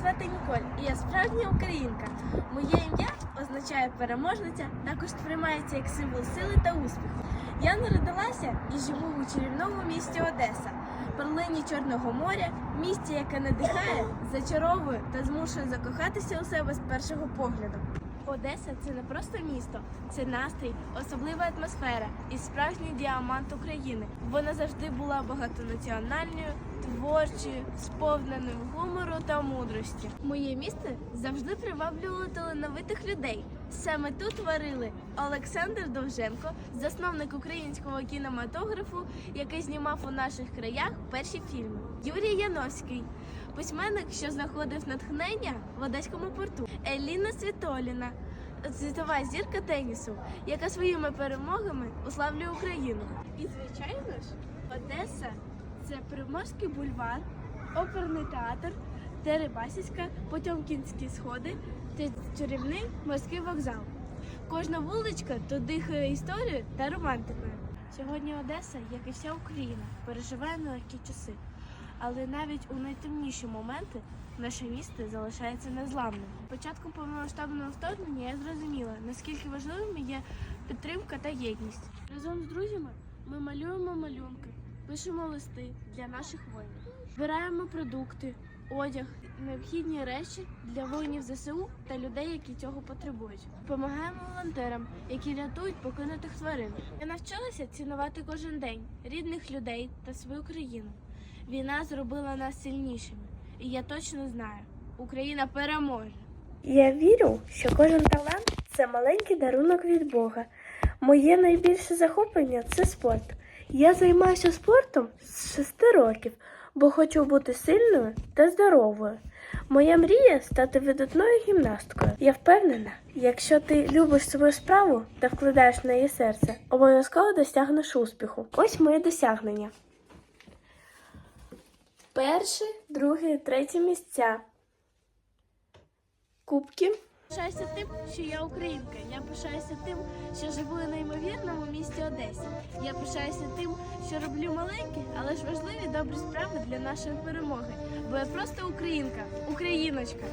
звати Ніколь, і я справжня українка. Моє ім'я означає переможниця, також сприймається як символ сили та успіху. Я народилася і живу у чарівному місті Одеса, перлині Чорного моря, місті, яке надихає, зачаровує та змушує закохатися у себе з першого погляду. Одеса це не просто місто, це настрій, особлива атмосфера і справжній діамант України. Вона завжди була багатонаціональною, творчою, сповненою гумору та мудрості. Моє місто завжди приваблювало талановитих людей. Саме тут творили Олександр Довженко, засновник українського кінематографу, який знімав у наших краях перші фільми. Юрій Яновський, письменник, що знаходив натхнення в Одеському порту. Еліна Світоліна, світова зірка тенісу, яка своїми перемогами уславлює Україну. І звичайно ж, Одеса це Приморський бульвар, оперний театр, Дерибасівська, Потьомкінські сходи та чарівний морський вокзал. Кожна вуличка то дихає історією та романтикою. Сьогодні Одеса, як і вся Україна, переживає нелегкі часи. Але навіть у найтемніші моменти наше місто залишається незламним. Початком повномасштабного вторгнення я зрозуміла, наскільки важливими є підтримка та єдність. Разом з друзями ми малюємо малюнки, пишемо листи для наших воїнів, збираємо продукти, одяг, необхідні речі для воїнів ЗСУ та людей, які цього потребують. Допомагаємо волонтерам, які рятують покинутих тварин. Я навчилася цінувати кожен день рідних людей та свою країну. Війна зробила нас сильнішими, і я точно знаю, Україна переможе. Я вірю, що кожен талант це маленький дарунок від Бога. Моє найбільше захоплення це спорт. Я займаюся спортом з 6 років, бо хочу бути сильною та здоровою. Моя мрія стати видатною гімнасткою. Я впевнена, якщо ти любиш свою справу та вкладаєш в неї серце, обов'язково досягнеш успіху. Ось моє досягнення. Перше, друге, третє місця. Кубки. Пишаюся тим, що я українка. Я пишаюся тим, що живу у неймовірному місті Одесі. Я пишаюся тим, що роблю маленькі, але ж важливі добрі справи для нашої перемоги. Бо я просто українка, україночка.